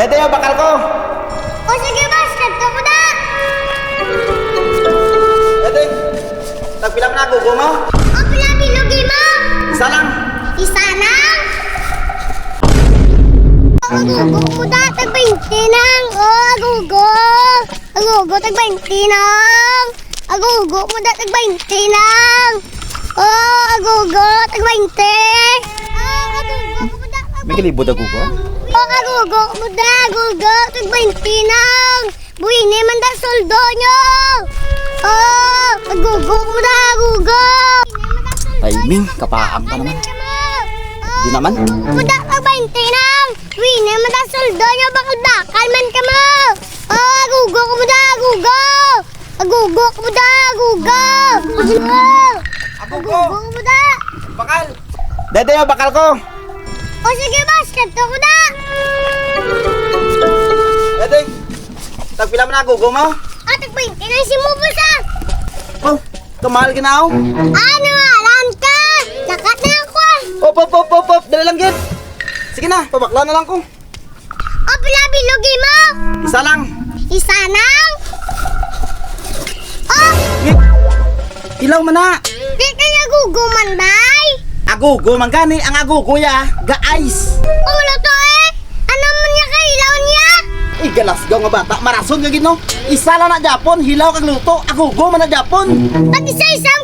Dede yung bakal ko. O sige, ko mo na. Dede, nagpila mo na gugo mo? O pinabilugi mo. Isa lang. Isa na. Agugo mo da, tag 20 nang. O, agugo. Agugo, tag 20 nang. Agugo mo da, tag 20 nang. O, agugo, tag 20. Ah, agugo mo agugo mo da, agugo, tag 20 nang. Buwini man da soldo nyo. O, agugo mo da, agugo. Timing, kapaang pa naman. Di naman. Muda ka 20 nang. Wini mo da soldo nyo bakal bakal man ka mo. Oh, agugo ko mo da, agugo. Agugo ko mo da, agugo. Agugo. Agugo! Agugo mo da. Bakal! Dede yung bakal ko. O sige, basket ko mo da. Dede, nagpila mo na mo? Atak 20 nang si mo sa. Oh, kamahal ginaw. Ano, alam ka? Lakat na ako ah. Op, op, op, op, op. Dali lang, Gid. Sige na, pabakla na lang ko. O pala bilugi mo. Isa lang. Isa nang. Oh, Gid. Ilaw man na. di ka nagugo man bay. Agugo man gani, ang agugo ya, ga-ice. Ulo to eh. Ano man niya kailaw niya? Eh, galasgaw nga bata. Marason ka gid no. Isa lang na Japon, hilaw kag luto. Agugo man na Japon. Pag isa-isang